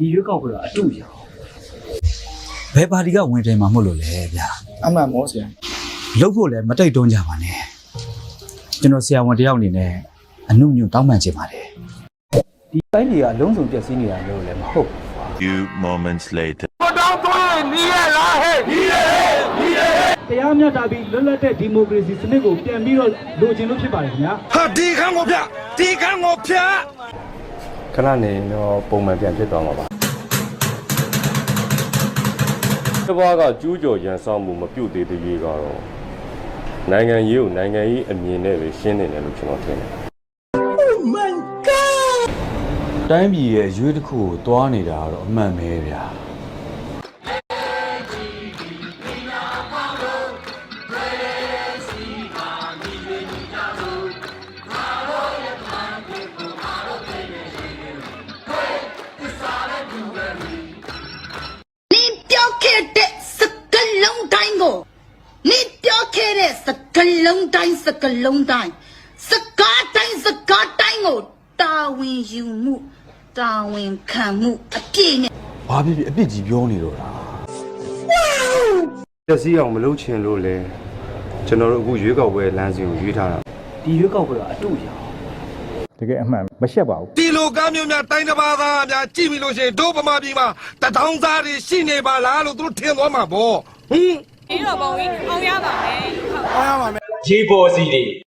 ဒီရွက်ကောက်ပွဲကအတူရအောင်ဘယ်ပါတီကဝင်တယ်မှာမဟုတ်လို့လဲဗျာအမှန်မောဆရာလှုပ်ဖို့လည်းမတိတ်တွန်းကြပါနဲ့ကျွန်တော်ဆရာဝန်တစ်ယောက်အနေနဲ့အနုညွတ်တောင်းပန်ချင်ပါတယ်ဒီတိုင်းတွေကအလုံးစုံပြည့်စည်နေတာလို့လည်းမဟုတ်ဘူး Few moments later. တရားမျှတပြီးလွတ်လပ်တဲ့ဒီမိုကရေစီစနစ်ကိုပြန်ပြီးတော့လိုချင်လို့ဖြစ်ပါတယ်ခင်ဗျာဟာဒီခန်းကိုဖျဒီခန်းကိုဖျ ခဏနေတော့ပုံမှန်ပြန်ဖြစ်သွားမှာပါတစ်ဘွားကကျူးကျော်ရန်ဆောင်မှုမပြုတ်သေးသေးရေးကတော့နိုင်ငံရေးကိုနိုင်ငံရေးအမြင်နဲ့ပဲရှင်းနေတယ်လို့ကျွန်တော်ထင်တယ်တိုင်းပြည်ရဲ့အရွေးတစ်ခုကိုတွားနေတာကတော့အမှန်ပဲဗျာ တိုင်းကို你ပြောခဲ့တဲ့စကလုံးတိုင်းစကလုံးတိုင်းစကားတိုင်းစကားတိုင်းကိုတာဝန်ယူမှုတာဝန်ခံမှုအပြည့်နဲ့ဘာဖြစ်ဖြစ်အပြစ်ကြီးပြောနေတော့တာတက်စီအောင်မလုပ်ချင်လို့လဲကျွန်တော်တို့အခုရွေးကောက်ပွဲလမ်းစဉ်ကိုရွေးထားတာဒီရွက်ကောက်ပွဲကအတူရအောင်တကယ်အမှန်မရှက်ပါဘူးဒီလိုကားမျိုးများတိုင်းတစ်ပါးသားများကြည့်ပြီလို့ရှိရင်တို့ဗမာပြည်မှာတထောင်သားတွေရှိနေပါလားလို့သူတို့ထင်သွားမှာပေါ့ဟင် ဒီတော့ပုံကြီးအောင်ရပါမယ်ဟုတ်အားရပါမယ် ရေပေါ်စီတွေ